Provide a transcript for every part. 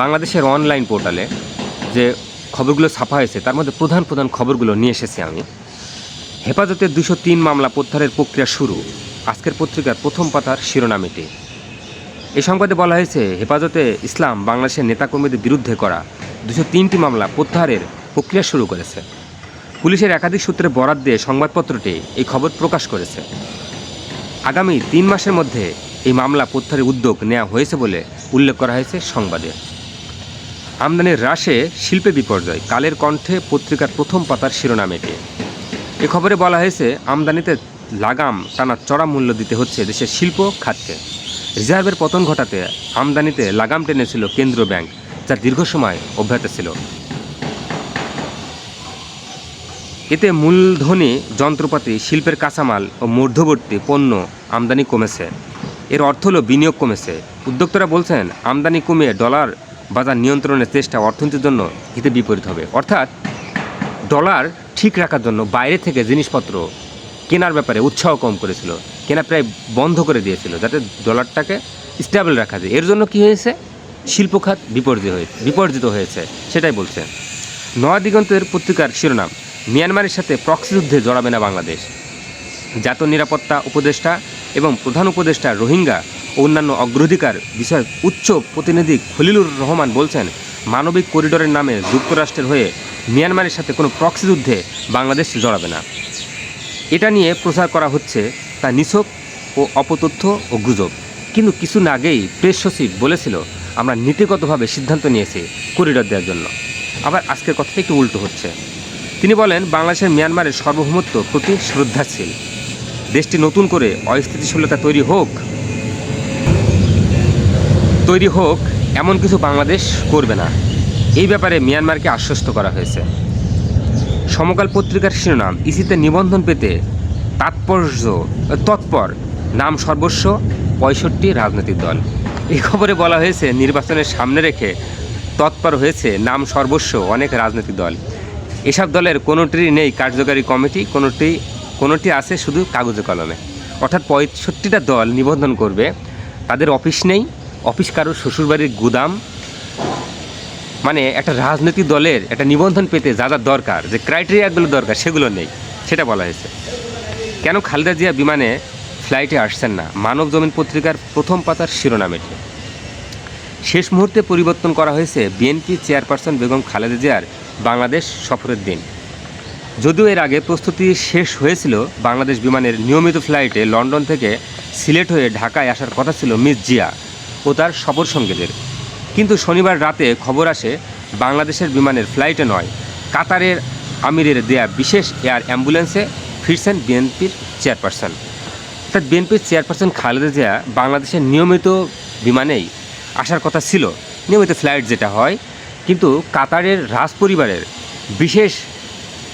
বাংলাদেশের অনলাইন পোর্টালে যে খবরগুলো ছাপা হয়েছে, তার মধ্যে প্রধান প্রধান খবরগুলো নিয়ে এসেছি আমি। হেফাজতের দুশো তিন মামলা প্রত্যাহারের প্রক্রিয়া শুরু। আজকের পত্রিকার প্রথম পাতার শিরোনাম এটি এই সংবাদে বলা হয়েছে, হেফাজতে ইসলাম বাংলাদেশের নেতাকর্মীদের বিরুদ্ধে করা দুশো তিনটি মামলা প্রত্যাহারের প্রক্রিয়া শুরু করেছে। পুলিশের একাধিক সূত্রে বরাদ দিয়ে সংবাদপত্রটি এই খবর প্রকাশ করেছে। আগামী তিন মাসের মধ্যে এই মামলা প্রত্যাহারের উদ্যোগ নেওয়া হয়েছে বলে উল্লেখ করা হয়েছে সংবাদে। আমদানির হ্রাসে শিল্পে বিপর্যয়, কালের কণ্ঠে পত্রিকার প্রথম পাতার শিরোনাম এটি। এ খবরে বলা হয়েছে, আমদানিতে লাগাম টানা চড়া মূল্য দিতে হচ্ছে দেশের শিল্প খাতকে। রিজার্ভের পতন ঘটাতে আমদানিতে লাগাম টেনেছিল কেন্দ্রীয় ব্যাংক, যা দীর্ঘ সময় অব্যাহত ছিল। এতে মূলধনী, যন্ত্রপাতি, শিল্পের কাঁচামাল ও মধ্যবর্তী পণ্য আমদানি কমেছে। এর অর্থ হলো বিনিয়োগ কমেছে। উদ্যোক্তারা বলছেন, আমদানি কমিয়ে ডলার বাজার নিয়ন্ত্রণের চেষ্টা অর্থনীতির জন্য হিতে বিপরীত হবে। অর্থাৎ ডলার ঠিক রাখার জন্য বাইরে থেকে জিনিসপত্র কেনার ব্যাপারে উৎসাহ কম করেছিল, কেনা প্রায় বন্ধ করে দিয়েছিল, যাতে ডলারটাকে স্টেবল রাখা যায়। এর জন্য কি হয়েছে? শিল্প খাত বিপর্যয় হয়ে বিপর্জিত হয়েছে, সেটাই বলছে। নয়া দিগন্তের পত্রিকার শিরোনাম, মিয়ানমারের সাথে প্রক্সি যুদ্ধে জড়াবে না বাংলাদেশ। জাতীয় নিরাপত্তা উপদেষ্টা এবং প্রধান উপদেষ্টা রোহিঙ্গা অন্যান্য অগ্রাধিকার বিষয়ক উচ্চ প্রতিনিধি খলিলুর রহমান বলছেন, মানবিক করিডোরের নামে যুক্তরাষ্ট্রের হয়ে মিয়ানমারের সাথে কোনো প্রক্সি যুদ্ধে বাংলাদেশ জড়াবে না। এটা নিয়ে প্রচার করা হচ্ছে তা নিছক ও অপতথ্য ও গুজব। কিন্তু কিছুদিন আগেই প্রেস সচিব বলেছিল, আমরা নীতিগতভাবে সিদ্ধান্ত নিয়েছি করিডোর দেওয়ার জন্য। আবার আজকের কথাটা একটু উল্টো হচ্ছে। তিনি বলেন, বাংলাদেশের মিয়ানমারের সার্বভৌমত্ব প্রতি শ্রদ্ধাশীল। দেশটি নতুন করে অস্থিতিশীলতা তৈরি হোক তৈরি হোক, এমন কিছু বাংলাদেশ করবে না। এই ব্যাপারে মিয়ানমারকে আশ্বস্ত করা হয়েছে। সমকাল পত্রিকার শিরোনাম, ইসিতে নিবন্ধন পেতে তাৎপর্য, তৎপর, নাম সর্বস্ব, পঁয়ষট্টি রাজনৈতিক দল। এই খবরে বলা হয়েছে, নির্বাচনের সামনে রেখে তৎপর হয়েছে, নাম সর্বস্ব, অনেক রাজনৈতিক দল। এসব দলের কোনোটিরই নেই কার্যকারী কমিটি, কোনোটি কোনোটি আছে শুধু কাগজে কলমে। অর্থাৎ পঁয়ষট্টিটা দল নিবন্ধন করবে, তাদের অফিস নেই অফিস কারোর শ্বশুরবাড়ির গুদাম মানে একটা রাজনৈতিক দলের একটা নিবন্ধন পেতে যা যা দরকার, যে ক্রাইটেরিয়াগুলো দরকার, সেগুলো নেই, সেটা বলা হয়েছে। কেন খালেদা জিয়া বিমানে ফ্লাইটে আসছেন না? মানব জমিন পত্রিকার প্রথম পাতার শিরোনাম এটি। শেষ মুহূর্তে পরিবর্তন করা হয়েছে বিএনপি চেয়ারপারসন বেগম খালেদা জিয়ার বাংলাদেশ সফরের দিন। যদিও এর আগে প্রস্তুতি শেষ হয়েছিল, বাংলাদেশ বিমানের নিয়মিত ফ্লাইটে লন্ডন থেকে সিলেট হয়ে ঢাকায় আসার কথা ছিল মিস জিয়া। ও তার সফর সঙ্গীদের। কিন্তু শনিবার রাতে খবর আসে, বাংলাদেশের বিমানের ফ্লাইটে নয়, কাতারের আমিরের দেয়া বিশেষ এয়ার অ্যাম্বুলেন্সে ফিরছেন বিএনপির চেয়ারপারসন। অর্থাৎ বিএনপির চেয়ারপারসন খালেদা জিয়া বাংলাদেশের নিয়মিত বিমানেই আসার কথা ছিল, নিয়মিত ফ্লাইট যেটা হয়। কিন্তু কাতারের রাজ পরিবারের বিশেষ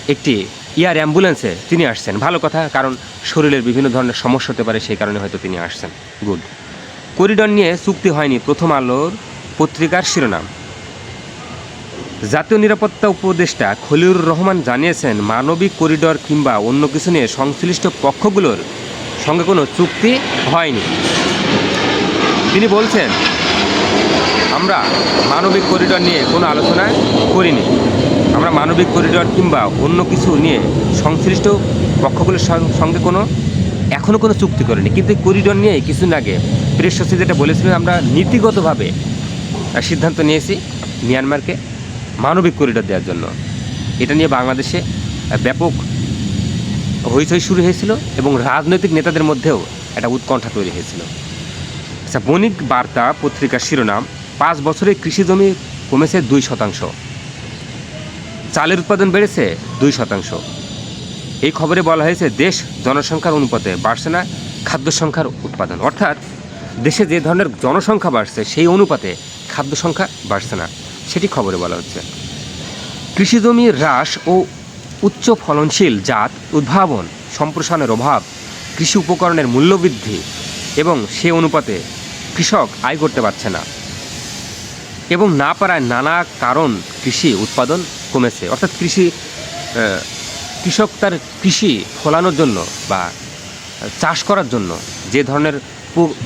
একটি এয়ার অ্যাম্বুলেন্সে তিনি আসছেন। ভালো কথা, কারণ শরীরের বিভিন্ন ধরনের সমস্যা হতে পারে, সেই কারণে হয়তো তিনি আসছেন। গুড। করিডর নিয়ে চুক্তি হয়নি প্রথম আলোর পত্রিকার শিরোনাম। জাতীয় নিরাপত্তা উপদেষ্টা খলিলুর রহমান জানিয়েছেন, মানবিক করিডর কিংবা অন্য কিছু নিয়ে সংশ্লিষ্ট পক্ষগুলোর সঙ্গে কোনো চুক্তি হয়নি। তিনি বলছেন, আমরা মানবিক করিডর নিয়ে কোনো আলোচনা করিনি। আমরা মানবিক করিডর কিংবা অন্য কিছু নিয়ে সংশ্লিষ্ট পক্ষগুলোর সঙ্গে কোনো এখনও কোনো চুক্তি করেনি। কিন্তু করিডর নিয়ে কিছুদিন আগে প্রেস সচিব যেটা বলেছিলেন আমরা নীতিগতভাবে সিদ্ধান্ত নিয়েছি মিয়ানমারকে মানবিক করিডর দেওয়ার জন্য। এটা নিয়ে বাংলাদেশে ব্যাপক হইচই শুরু হয়েছিল এবং রাজনৈতিক নেতাদের মধ্যেও একটা উৎকণ্ঠা তৈরি হয়েছিল। আচ্ছা বণিক বার্তা পত্রিকার শিরোনাম, পাঁচ বছরে কৃষি জমি কমেছে দুই শতাংশ। চালের উৎপাদন বেড়েছে দুই শতাংশ। এই খবরে বলা হয়েছে, দেশ জনসংখ্যার অনুপাতে বাড়ছে না, খাদ্য সংখ্যার উৎপাদন। অর্থাৎ দেশে যে ধরনের জনসংখ্যা বাড়ছে, সেই অনুপাতে খাদ্য সংখ্যা বাড়ছে না, সেটি খবরে বলা হচ্ছে। কৃষি জমি হ্রাস ও উচ্চ ফলনশীল জাত উদ্ভাবন সম্প্রসারণের অভাব, কৃষি উপকরণের মূল্যবৃদ্ধি এবং সে অনুপাতে কৃষক আয় করতে পারছে না এবং না পারায় নানা কারণ কৃষি উৎপাদন কমেছে। অর্থাৎ কৃষি কৃষক তার কৃষি ফলানোর জন্য বা চাষ করার জন্য যে ধরনের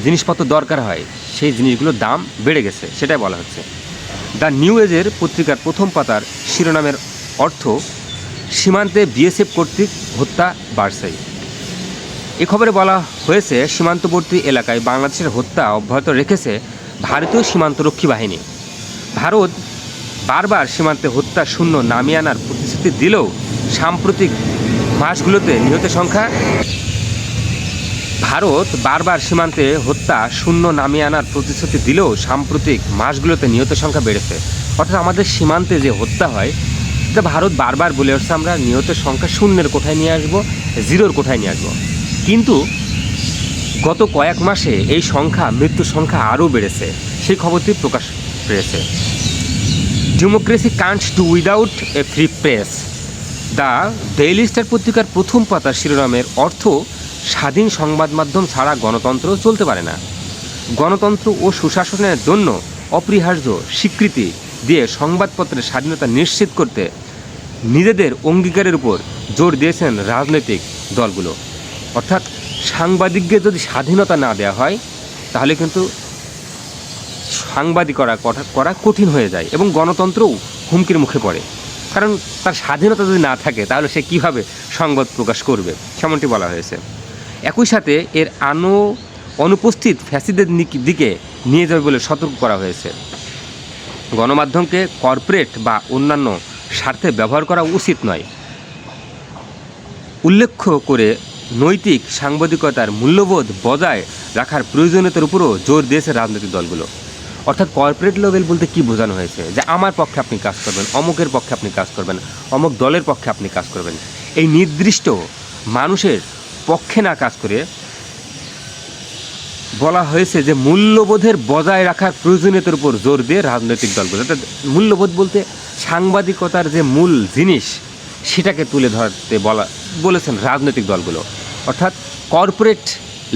জিনিসপত্র দরকার হয়, সেই জিনিসগুলোর দাম বেড়ে গেছে, সেটাই বলা হচ্ছে। দ্য নিউ এজের পত্রিকার প্রথম পাতার শিরোনামের অর্থ, সীমান্তে বিএসএফ কর্তৃক হত্যা বাড়ছে। এ খবরে বলা হয়েছে, সীমান্তবর্তী এলাকায় বাংলাদেশের হত্যা অব্যাহত রেখেছে ভারতীয় সীমান্তরক্ষী বাহিনী। ভারত বারবার সীমান্তে হত্যা শূন্য নামিয়ে আনার প্রতিশ্রুতি দিলেও সাম্প্রতিক মাসগুলোতে নিহতের সংখ্যা। ভারত বারবার সীমান্তে হত্যা, শূন্য নামিয়ে আনার প্রতিশ্রুতি দিলেও সাম্প্রতিক মাসগুলোতে নিহতের সংখ্যা বেড়েছে। অর্থাৎ আমাদের সীমান্তে যে হত্যা হয় তা ভারত বারবার বলে আসছে, আমরা নিহতের সংখ্যা শূন্যের কোঠায় নিয়ে আসব, জিরোর কোঠায় নিয়ে আসব। কিন্তু গত কয়েক মাসে এই সংখ্যা, মৃত্যুর সংখ্যা আরও বেড়েছে, সেই খবরটি প্রকাশ পেয়েছে। Democracy can't do without a free press the Daily Star পত্রিকার প্রথম পাতার শিরোনামের অর্থ স্বাধীন সংবাদ মাধ্যম ছাড়া গণতন্ত্র চলতে পারে না। গণতন্ত্র ও সুশাসনের জন্য অপরিহার্য স্বীকৃতি দিয়ে সংবাদপত্রের স্বাধীনতা নিশ্চিত করতে নিজেদের অঙ্গীকারের উপর জোর দিয়েছেন রাজনৈতিক দলগুলো। অর্থাৎ সাংবাদিকদের যদি স্বাধীনতা না দেওয়া হয়, তাহলে কিন্তু সাংবাদিকরা করা- করা কঠিন হয়ে যায় এবং গণতন্ত্রও হুমকির মুখে পড়ে। কারণ তার স্বাধীনতা যদি না থাকে, তাহলে সে কীভাবে সংবাদ প্রকাশ করবে? সেমনটি বলা হয়েছে। একই সাথে এর আনো অনুপস্থিত ফ্যাসিদের দিকে নিয়ে যাবে বলে সতর্ক করা হয়েছে। গণমাধ্যমকে কর্পোরেট বা অন্যান্য স্বার্থে ব্যবহার করা উচিত নয়। উল্লেখ করে, নৈতিক সাংবাদিকতার মূল্যবোধ বজায় রাখার প্রয়োজনীয়তার উপরও জোর দিয়েছে রাজনৈতিক দলগুলো। অর্থাৎ কর্পোরেট লেভেল বলতে কি বোঝানো হয়েছে? যে আমার পক্ষে আপনি কাজ করবেন, অমুকের পক্ষে আপনি কাজ করবেন, অমুক দলের পক্ষে আপনি কাজ করবেন। এই নির্দিষ্ট মানুষের পক্ষে না কাজ করে বলা হয়েছে যে মূল্যবোধের বজায় রাখার প্রয়োজনীয়তার উপর জোর দিয়ে রাজনৈতিক দলগুলো, অর্থাৎ মূল্যবোধ বলতে সাংবাদিকতার যে মূল জিনিস, সেটাকে তুলে ধরতে বলা, বলেছেন রাজনৈতিক দলগুলো। অর্থাৎ কর্পোরেট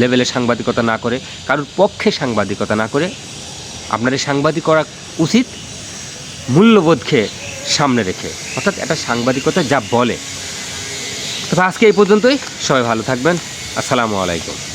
লেভেলে সাংবাদিকতা না করে, কারোর পক্ষে সাংবাদিকতা না করে আপনার এই সাংবাদিক করা উচিত মূল্যবোধকে সামনে রেখে। অর্থাৎ একটা সাংবাদিকতা যা বলে। তবে আজকে এই পর্যন্তই। সবাই ভালো থাকবেন। আসসালামু আলাইকুম।